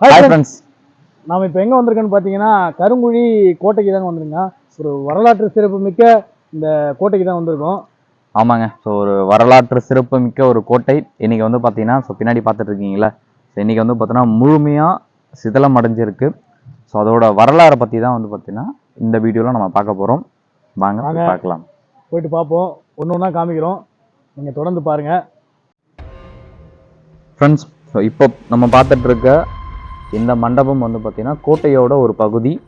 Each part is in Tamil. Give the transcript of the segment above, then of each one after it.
ஹாய் ஃப்ரெண்ட்ஸ் நாம் இப்போ எங்கே வந்திருக்கோன்னு பார்த்தீங்கன்னா கருங்குழி கோட்டைக்கு தாங்க வந்திருக்கோம். ஒரு வரலாற்று சிறப்பு மிக்க இந்த கோட்டைக்கு தான் வந்திருக்கோம். ஆமாங்க. ஸோ ஒரு வரலாற்று சிறப்பு மிக்க ஒரு கோட்டை இன்னைக்கு வந்து பார்த்தீங்கன்னா ஸோ பின்னாடி பார்த்துட்டு இருக்கீங்களா ஸோ இன்னைக்கு வந்து பார்த்தீங்கன்னா முழுமையாக சிதலம் அடைஞ்சிருக்கு. ஸோ அதோட வரலாறை பற்றி தான் வந்து பார்த்தீங்கன்னா இந்த வீடியோவில் நம்ம பார்க்க போகிறோம் வாங்க. பார்க்கலாம். போயிட்டு பார்ப்போம். ஒன்று ஒன்றா காமிக்கிறோம். நீங்கள் தொடர்ந்து பாருங்கள் ஃப்ரெண்ட்ஸ் இப்போ நம்ம பார்த்துட்டு இருக்க இந்த மண்டபம் வந்து பார்த்திங்கன்னா கோட்டையோட ஒரு பகுதி.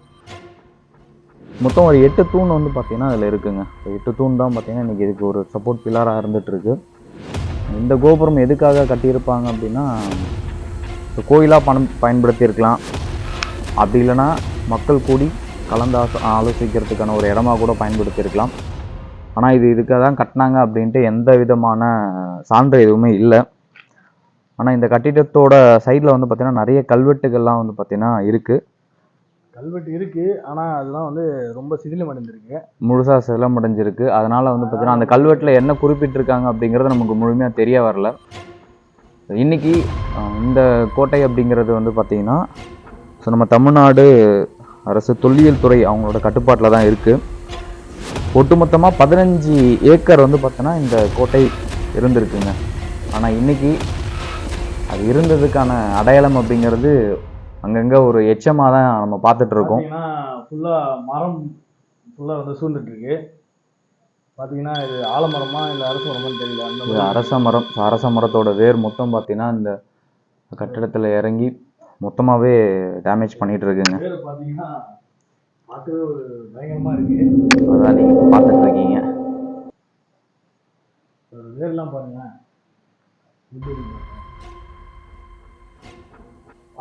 மொத்தம் ஒரு எட்டு தூண் வந்து பார்த்தீங்கன்னா அதில் இருக்குங்க. எட்டு தூண் தான் பார்த்தீங்கன்னா இன்றைக்கி இதுக்கு ஒரு சப்போர்ட் பில்லராக இருந்துகிட்ருக்கு இந்த கோபுரம் எதுக்காக கட்டியிருப்பாங்க அப்படின்னா கோயிலாக பணம் பயன்படுத்தியிருக்கலாம். அப்படி இல்லைன்னா மக்கள் கூடி கலந்து ஆச- ஆலோசிக்கிறதுக்கான ஒரு இடமா கூட பயன்படுத்தியிருக்கலாம். ஆனால் இது இதுக்காக தான் கட்டினாங்க அப்படின்ட்டு எந்த விதமான சான்று எதுவுமே இல்லை. ஆனால் இந்த கட்டிடத்தோட சைடில் வந்து பார்த்தீங்கன்னா நிறைய கல்வெட்டுகள்லாம் வந்து பார்த்தீங்கன்னா இருக்குது கல்வெட்டு இருக்குது ஆனால் அதெல்லாம் வந்து ரொம்ப சிதிலம் அடைஞ்சிருக்கு. முழுசாக சிலமடைஞ்சிருக்கு அதனால் வந்து பார்த்தீங்கன்னா அந்த கல்வெட்டில் என்ன குறிப்பிட்டிருக்காங்க அப்படிங்கிறது நமக்கு முழுமையாக தெரிய வரல. இன்னைக்கு அஹ், இந்த கோட்டை அப்படிங்கிறது வந்து பார்த்தீங்கன்னா ஸோ நம்ம தமிழ்நாடு அரசு தொல்லியல் துறை அவங்களோட கட்டுப்பாட்டில் தான் இருக்குது ஒட்டுமொத்தமாக பதினஞ்சு ஏக்கர் வந்து பார்த்தோன்னா இந்த கோட்டை இருந்திருக்குங்க. ஆனால் இன்னைக்கு அது இருந்ததுக்கான அடையாளம் அப்படிங்கிறது அங்கங்கே ஒரு எச்சமாக தான் நம்ம பார்த்துட்டு இருக்கோம். பார்த்தீங்கன்னா ஃபுல்லாக மரம் ஃபுல்லாக வந்து சூழ்ந்துட்டு இருக்கு பார்த்தீங்கன்னா இது ஆலமரமா இல்லை அரச மரமான்னு தெரியல. இது அரச மரம் அரச மரத்தோட வேர் மொத்தம் பார்த்தீங்கன்னா இந்த கட்டிடத்தில் இறங்கி மொத்தமாகவே டேமேஜ் பண்ணிட்டு இருக்குங்க. பேர் பார்த்தீங்கன்னா பார்க்கவே ஒரு பயங்கரமாக இருக்கு. அதான் நீங்கள் பார்த்துட்டு இருக்கீங்க. வேர்லாம் பாருங்க.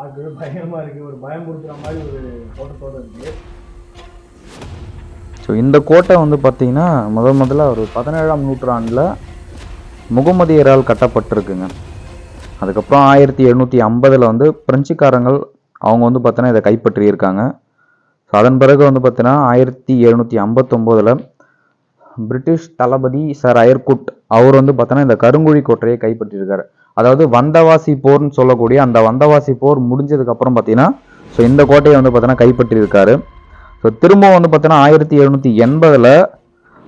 பார்க்கவே பயங்கரமா இருக்கு. ஒரு பயமுறுத்துற மாதிரி ஒரு தோட்டத்தோட இருக்கு. ஸோ இந்த கோட்டை வந்து பார்த்தீங்கன்னா முதல் முதல்ல ஒரு பதினேழாம் நூற்றாண்டில் முகமதியரால் கட்டப்பட்டிருக்குங்க. அதுக்கப்புறம் ஆயிரத்தி எழுநூற்றி ஐம்பதில் வந்து பிரெஞ்சுக்காரங்கள் அவங்க வந்து பார்த்தோன்னா இதை கைப்பற்றியிருக்காங்க. ஸோ அதன் பிறகு வந்து பார்த்தீங்கன்னா ஆயிரத்தி எழுநூற்றி ஐம்பத்தொம்போதில் பிரிட்டிஷ் தளபதி சார் அயர்குட் அவர் வந்து பார்த்தோன்னா இந்த கருங்குழி கோட்டையை கைப்பற்றியிருக்காரு. அதாவது வந்தவாசி போர்னு சொல்லக்கூடிய அந்த வந்தவாசி போர் முடிஞ்சதுக்கு அப்புறம் பார்த்தீங்கன்னா ஸோ இந்த கோட்டையை வந்து பார்த்தீங்கன்னா கைப்பற்றியிருக்காரு. ஸோ திரும்பவும் வந்து பார்த்தீங்கன்னா ஆயிரத்தி எழுநூற்றி எண்பதில்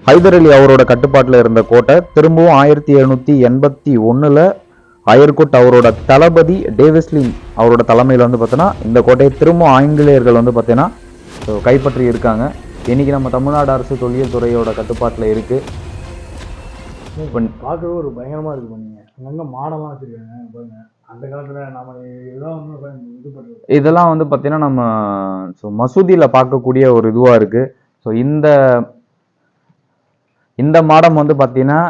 ஹைதர் அலி அவரோட கட்டுப்பாட்டில் இருந்த கோட்டை திரும்பவும் ஆயிரத்தி எழுநூற்றி எண்பத்தி ஒன்றில் அயர்குட் அவரோட தளபதி டேவிஸ்லின் அவரோட தலைமையில் வந்து பார்த்தீங்கன்னா இந்த கோட்டையை திரும்பவும் ஆங்கிலேயர்கள் வந்து பார்த்தீங்கன்னா ஸோ கைப்பற்றி இருக்காங்க இன்றைக்கி நம்ம தமிழ்நாடு அரசு தொழில் துறையோட கட்டுப்பாட்டில் இருக்குது இப்போ பார்க்கவே ஒரு பயங்கரமாக இருக்கு பண்ணீங்க அங்கங்கே மாடெல்லாம் வச்சுருக்காங்க பாருங்க. அந்த காலத்தில் நாம இதெல்லாம் வந்து இது பண்றது இதெல்லாம் வந்து பார்த்தீங்கன்னா நம்ம ஸோ மசூதியில் பார்க்கக்கூடிய ஒரு இதுவாக இருக்குது ஸோ இந்த இந்த மாடம் வந்து பார்த்தீங்கன்னா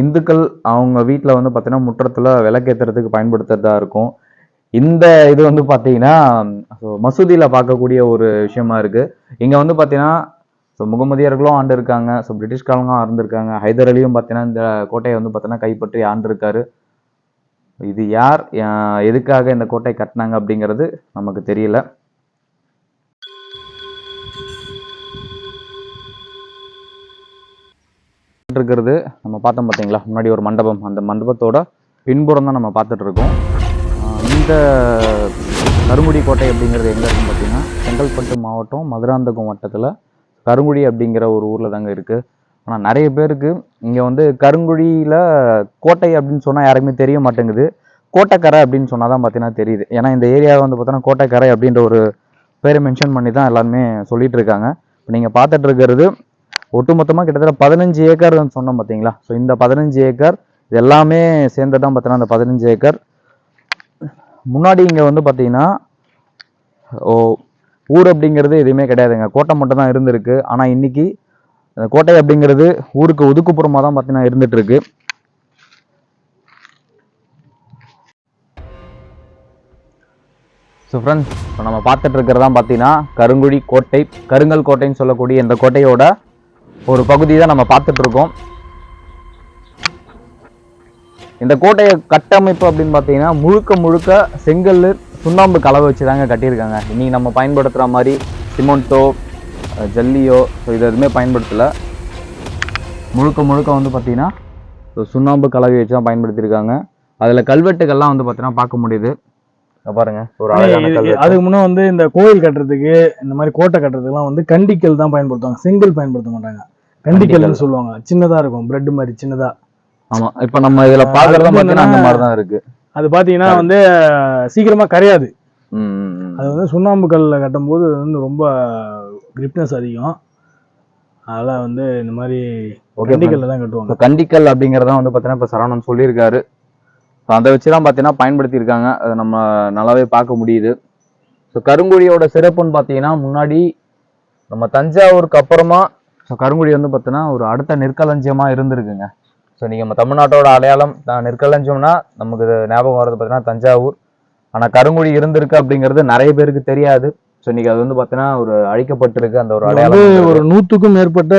இந்துக்கள் அவங்க வீட்டில் வந்து பார்த்தீங்கன்னா முற்றத்தில் விளக்கேற்றுறதுக்கு பயன்படுத்துறதா இருக்கும். இந்த இது வந்து பார்த்தீங்கன்னா ஸோ மசூதியில் பார்க்கக்கூடிய ஒரு விஷயமா இருக்குது இங்கே வந்து பார்த்தீங்கன்னா ஸோ முகமதியர்களும் ஆண்டு இருக்காங்க ஸோ பிரிட்டிஷ்காரங்களும் ஆண்டிருக்காங்க. ஹைதர் அலியும் பார்த்தீங்கன்னா இந்த கோட்டையை வந்து பார்த்தீங்கன்னா கைப்பற்றி ஆண்டிருக்காரு. இது யார்? எதுக்காக இந்த கோட்டை கட்டினாங்க அப்படிங்கிறது நமக்கு தெரியல. இருக்கிறது நம்ம பார்த்தோம் பார்த்தீங்களா முன்னாடி ஒரு மண்டபம். அந்த மண்டபத்தோட பின்புறம் தான் நம்ம பார்த்துட்டு இருக்கோம் இந்த கருமுடி கோட்டை அப்படிங்கிறது எங்கே இருக்குன்னு பார்த்தீங்கன்னா செங்கல்பட்டு மாவட்டம் மதுராந்தகம் வட்டத்தில் கருங்குழி அப்படிங்கிற ஒரு ஊரில் தாங்க இருக்குது ஆனால் நிறைய பேருக்கு இங்கே வந்து கருங்குழியில் கோட்டை அப்படின்னு சொன்னால் யாருக்குமே தெரிய மாட்டேங்குது. கோட்டைக்கரை அப்படின்னு சொன்னால் தான் பார்த்தீங்கன்னா தெரியுது. ஏன்னா இந்த ஏரியாவை வந்து பார்த்தோன்னா கோட்டைக்கரை அப்படின்ற ஒரு பேரை மென்ஷன் பண்ணி தான் எல்லாருமே சொல்லிட்டு இருக்காங்க. இப்போ நீங்கள் பார்த்துட்டு இருக்கிறது ஒட்டுமொத்தமாக கிட்டத்தட்ட பதினஞ்சு ஏக்கர்னு சொன்னோம் பார்த்தீங்களா? ஸோ இந்த பதினஞ்சு ஏக்கர் இது எல்லாமே சேர்ந்து தான் பார்த்தீங்கன்னா அந்த பதினஞ்சு ஏக்கர். முன்னாடி இங்கே வந்து பார்த்தீங்கன்னா ஓ ஊர் அப்படிங்கிறது எதுவுமே கிடையாதுங்க. கோட்டை மட்டும் தான் இருந்திருக்கு. ஆனால் இன்னைக்கு கோட்டை அப்படிங்கிறது ஊருக்கு ஒதுக்குப்புறமாக தான் பார்த்தீங்கன்னா இருந்துகிட்ருக்கு ஸோ ஃப்ரெண்ட்ஸ் இப்போ நம்ம பார்த்துட்டு பார்த்தீங்கன்னா கருங்குழி கோட்டை கருங்கல் கோட்டைன்னு சொல்லக்கூடிய இந்த கோட்டையோட ஒரு பகுதி தான் நம்ம பார்த்துட்ருக்கோம் இந்த கோட்டையை கட்டமைப்பு அப்படின்னு பார்த்தீங்கன்னா முழுக்க முழுக்க செங்கல் சுண்ணாம்பு கலவை வச்சு தாங்க கட்டியிருக்காங்க. இன்னைக்கு நம்ம பயன்படுத்துகிற மாதிரி சிமெண்ட்டோ ஜல்லியோ ஸோ இது எதுவுமே பயன்படுத்தலை. முழுக்க முழுக்க வந்து பார்த்தீங்கன்னா ஸோ சுண்ணாம்பு கலவை வச்சு தான் பயன்படுத்தியிருக்காங்க. அதில் கல்வெட்டுகள்லாம் வந்து பார்த்தீங்கன்னா பார்க்க முடியுது. பாருங்க ஒரு அழகான அதுக்கு முன்ன வந்து இந்த கோயில் கட்டுறதுக்கு இந்த மாதிரி கோட்டை கட்டுறதுக்குலாம் வந்து கண்டிக்கல் தான் பயன்படுத்துவாங்க. செங்கல் பயன்படுத்த மாட்டாங்க. கண்டிக்கல்னு சொல்லுவாங்க. சின்னதா இருக்கும் பிரெட் மாதிரி சின்னதா. ஆமா இப்ப நம்ம இதுல பாக்குறதும் வந்து பாத்தீங்கன்னா அந்த மாதிரி தான் இருக்கு. அது பாத்தீங்கன்னா வந்து சீக்கிரமா கரையாது. அது வந்து சுண்ணாம்பு கல்ல கட்டும்போது அது வந்து ரொம்ப கிரிப்னஸ் அதிகம். அதனால வந்து இந்த மாதிரி கண்டிக்கல்ல தான் கட்டுவாங்க. கண்டிக்கல் அப்படிங்கறத வந்து பாத்தீங்கன்னா இப்ப சரவணன் சொல்லியிருக்காரு. ஸோ அதை வச்சு தான் பார்த்தீங்கன்னா பயன்படுத்தியிருக்காங்க. அதை நம்ம நல்லாவே பார்க்க முடியுது. ஸோ கருங்குழியோட சிறப்புன்னு பார்த்தீங்கன்னா முன்னாடி நம்ம தஞ்சாவூருக்கு அப்புறமா ஸோ கருங்குழி வந்து பார்த்தீங்கன்னா ஒரு அடுத்த நெற்களஞ்சியமா இருந்திருக்குங்க. ஸோ நீங்கள் நம்ம தமிழ்நாட்டோட அடையாளம் தான் நெற்களஞ்சியம்னா நமக்கு இது ஞாபகம் வர்றது பார்த்தீங்கன்னா தஞ்சாவூர். ஆனால் கருங்குழி இருந்திருக்கு அப்படிங்கிறது நிறைய பேருக்கு தெரியாது. ஸோ இன்னைக்கு அது வந்து பார்த்தீங்கன்னா ஒரு அழிக்கப்பட்டிருக்கு அந்த ஒரு அடையாளம் ஒரு நூத்துக்கும் மேற்பட்ட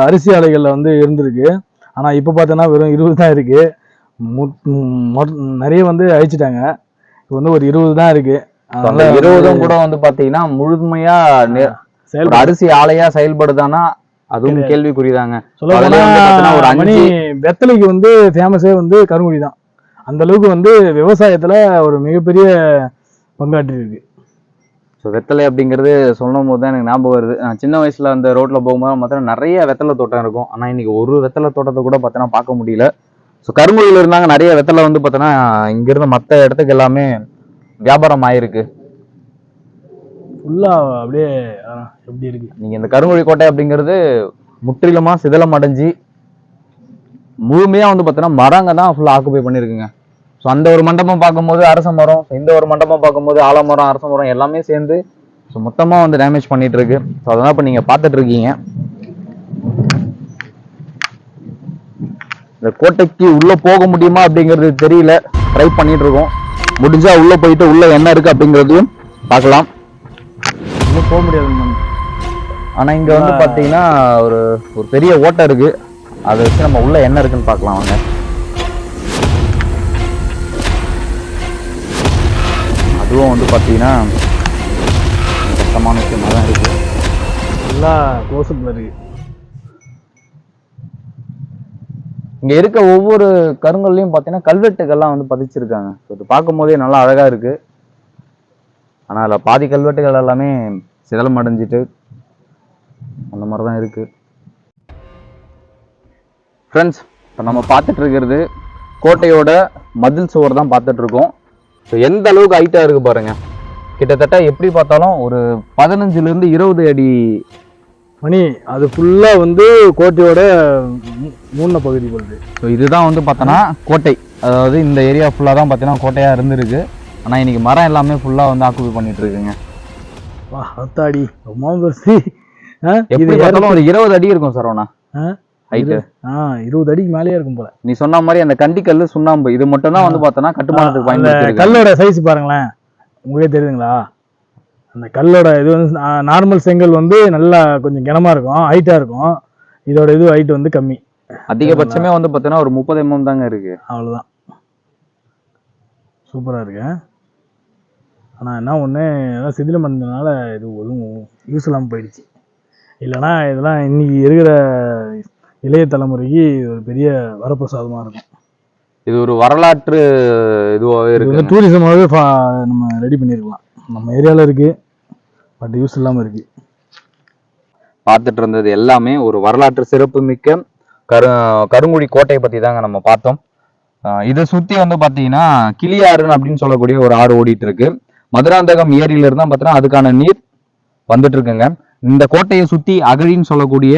அரிசி ஆலைகள்ல வந்து இருந்திருக்கு. ஆனா இப்ப பார்த்தோன்னா வெறும் இருபது தான் இருக்கு. மு- ம், மொ- நிறைய வந்து அழிச்சிட்டாங்க. இப்போ வந்து ஒரு இருபது தான் இருக்கு. So, அந்த அதனால இருபதும் கூட வந்து பாத்தீங்கன்னா முழுமையா நெ- ஒரு செயல்பட அரிசி ஆலையா செயல்படுதானா அதுவும் கேள்விக்குறிதாங்க. ஒரு அஞ்சு- வெத்தலைக்கு வந்து ஃபேமஸே வந்து கருங்குடி தான் அந்த அளவுக்கு வந்து விவசாயத்துல ஒரு மிகப்பெரிய பங்காற்றி இருக்கு. ஸோ வெத்தலை அப்படிங்கிறது சொல்லும் போது தான் எனக்கு ஞாபகம் வருது. நான் சின்ன வயசுல அந்த ரோட்ல போகும்போது பார்த்தீங்கன்னா நிறைய வெத்தலை தோட்டம் இருக்கும். ஆனா இன்னைக்கு ஒரு வெத்தலை தோட்டத்தை கூட பார்த்தீங்கன்னா பார்க்க முடியல. ஸோ கருங்குழியில் இருந்தாங்க நிறைய வெத்தலை வந்து பார்த்தீங்கன்னா இங்கிருந்து மற்ற இடத்துக்கு எல்லாமே வியாபாரம் ஆயிருக்கு. ஃபுல்லா அப்படியே எப்படி இருக்கு? நீங்க இந்த கருங்குழி கோட்டை அப்படிங்கிறது முற்றிலுமா சிதலம் அடைஞ்சு முழுமையா வந்து பார்த்தீங்கன்னா மரங்க தான் ஃபுல்லாக ஆக்குபை பண்ணியிருக்குங்க ஸோ அந்த ஒரு மண்டபம் பார்க்கும்போது அரச மரம் இந்த ஒரு மண்டபம் பார்க்கும்போது ஆலமரம் அரச மரம் எல்லாமே சேர்ந்து ஸோ மொத்தமாக வந்து டேமேஜ் பண்ணிட்டு இருக்கு ஸோ அதெல்லாம் இப்போ நீங்கள் பார்த்துட்டு இருக்கீங்க இந்த கோட்டைக்கு உள்ளே போக முடியுமா அப்படிங்கிறது தெரியல. ட்ரை பண்ணிட்டு இருக்கோம் முடிஞ்சா உள்ளே போயிட்டு உள்ளே என்ன இருக்கு அப்படிங்கிறதையும் பார்க்கலாம். இன்னும் போக முடியாது man. ஆனா இங்க வந்து பாத்தீங்கன்னா ஒரு ஒரு பெரிய ஓட்டை இருக்கு. அதை வச்சு நம்ம உள்ள என்ன இருக்குன்னு பார்க்கலாம் வாங்க. அதுவும் வந்து பாத்தீங்கன்னா கஷ்டமான விஷயமா தான் இருக்கு. நல்லா க்ளோஸ்அப்ல இருக்கு. இங்க இருக்க ஒவ்வொரு கருங்கல்லையும் பாத்தீங்கன்னா கல்வெட்டுகள்லாம் வந்து பதிச்சிருக்காங்க. So, இது பார்க்கும் போதே நல்லா அழகா இருக்கு. ஆனா அதுல பாதி கல்வெட்டுகள் எல்லாமே சிதலம் அடைஞ்சிட்டு அந்த மாதிரி தான் இருக்கு. ஃப்ரெண்ட்ஸ் இப்போ நம்ம பார்த்துட்டு இருக்கிறது கோட்டையோட மதில் சுவர் தான் பார்த்துட்டு இருக்கோம். ஸோ எந்த அளவுக்கு ஹைட்டா இருக்கு பாருங்க. கிட்டத்தட்ட எப்படி பார்த்தாலும் ஒரு பதினஞ்சுல இருந்து இருபது அடி மணி அது ஃபுல்லா வந்து கோட்டையோட மூண பகுதி போகுது ஸோ இதுதான் வந்து பார்த்தோன்னா கோட்டை. அதாவது இந்த ஏரியா ஃபுல்லாக தான் பார்த்தீங்கன்னா கோட்டையாக இருந்திருக்கு. ஆனால் இன்னைக்கு மரம் எல்லாமே ஃபுல்லாக வந்து ஆக்குபை பண்ணிட்டு இருக்குங்க வா அத்தாடி ரொம்ப பெருசு. இது ஒரு இருபது அடி இருக்கும் சரவணா ஹைட்டு ஆ இருபது அடிக்கு மேலேயே இருக்கும் போல. நீ சொன்ன மாதிரி அந்த கண்டிக்கல் சுண்ணாம்பு இது மட்டும் தான் வந்து பார்த்தோன்னா கட்டுமானத்துக்கு பயன்படுத்தி கல்லோட சைஸ் பாருங்களேன். உங்களுக்கே தெரியுதுங்களா? அந்த கல்லோட இது வந்து நார்மல் செங்கல் வந்து நல்லா கொஞ்சம் கனமா இருக்கும் ஹைட்டா இருக்கும். இதோட இது ஹைட் வந்து கம்மி. அதிகபட்சமே வந்து பார்த்தீங்கன்னா ஒரு முப்பது எம்எம் தாங்க இருக்கு. அவ்வளவுதான். சூப்பரா இருக்கு ஆனா என்ன ஒண்ணு எல்லாம் சிதிலம் பண்ணதுனால இது எதுவும் யூஸ் இல்லாம போயிடுச்சு. இல்லைன்னா இதெல்லாம் இன்னைக்கு இருக்கிற இளைய தலைமுறைக்கு ஒரு பெரிய வரப்பிரசாதமா இருக்கும். இது ஒரு வரலாற்று இதுவாகவே இது இருக்கு வந்து டூரிசமாகவே நம்ம ரெடி பண்ணியிருக்கலாம் நம்ம ஏரியாவில் இருக்கு பட் யூஸ் இல்லாமல் இருக்கு. பார்த்துட்டு இருந்தது எல்லாமே ஒரு வரலாற்று சிறப்பு மிக்க கரு கருங்குழி கோட்டையை பத்தி தாங்க நம்ம பார்த்தோம். இதை சுத்தி வந்து பாத்தீங்கன்னா கிளியாறு அப்படின்னு சொல்லக்கூடிய ஒரு ஆறு ஓடிட்டு இருக்கு. மதுராந்தகம் ஏரியில இருந்தா பார்த்தீங்கன்னா அதுக்கான நீர் வந்துட்டு இருக்குங்க இந்த கோட்டையை சுத்தி அகழின்னு சொல்லக்கூடிய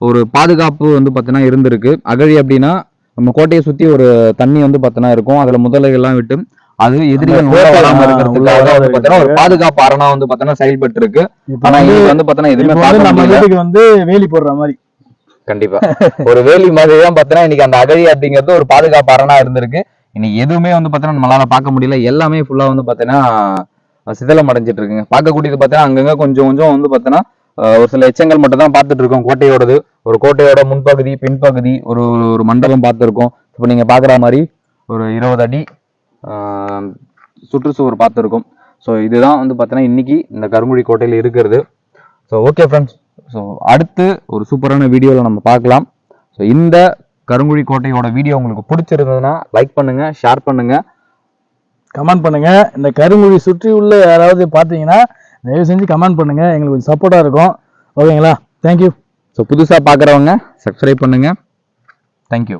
ஒரு பாதுகாப்பு வந்து பார்த்தீங்கன்னா இருந்திருக்கு. அகழி அப்படின்னா நம்ம கோட்டையை சுத்தி ஒரு தண்ணி வந்து பார்த்தீங்கன்னா இருக்கும். அதுல முதலைகள்லாம் விட்டு அது எதிரிகள் இருக்கிறதுக்காக வந்து பார்த்தீங்கன்னா ஒரு பாதுகாப்பு அரணா வந்து பார்த்தீங்கன்னா செயல்பட்டு இருக்கு ஆனா இது வந்து பார்த்தீங்கன்னா எதுவுமே நம்ம வீட்டுக்கு வந்து வேலி போடுற மாதிரி. கண்டிப்பா. ஒரு வேலி மாதிரி தான் பார்த்தீங்கன்னா இன்னைக்கு அந்த அகழி அப்படிங்கிறது ஒரு பாதுகாப்பு அரணா இருந்திருக்கு. இன்னைக்கு எதுவுமே வந்து பார்த்தீங்கன்னா நம்மளால் பார்க்க முடியல. எல்லாமே ஃபுல்லாக வந்து பார்த்தீங்கன்னா சிதலம் அடைஞ்சிட்டு இருக்குங்க பார்க்கக்கூடியது பார்த்தீங்கன்னா அங்கங்கே கொஞ்சம் கொஞ்சம் வந்து பார்த்தீங்கன்னா ஒரு சில எச்சங்கள் மட்டும் தான் பார்த்துட்டு இருக்கோம் கோட்டையோடது. ஒரு கோட்டையோட முன்பகுதி பின்பகுதி ஒரு ஒரு மண்டபம் பார்த்துருக்கோம். இப்போ நீங்கள் பார்க்குற மாதிரி ஒரு இருபது அடி சுற்றுச்சுவர் பார்த்துருக்கோம். ஸோ இதுதான் வந்து பார்த்தீங்கன்னா இன்னைக்கு இந்த கருங்குழி கோட்டையில் இருக்கிறது. ஸோ ஓகே ஃப்ரெண்ட்ஸ் ஸோ அடுத்து ஒரு சூப்பரான வீடியோவில் நம்ம பார்க்கலாம். ஸோ இந்த கருங்குழி கோட்டையோட வீடியோ உங்களுக்கு பிடிச்சிருந்ததுன்னா லைக் பண்ணுங்க ஷேர் பண்ணுங்க. கமெண்ட் பண்ணுங்க. இந்த கருங்குழி சுற்றி உள்ள யாராவது பார்த்தீங்கன்னா தயவு செஞ்சு கமெண்ட் பண்ணுங்க. எங்களுக்கு கொஞ்சம் சப்போர்ட்டாக இருக்கும். ஓகேங்களா தேங்க்யூ ஸோ புதுசாக பார்க்குறவங்க சப்ஸ்கிரைப் பண்ணுங்கள் தேங்க்யூ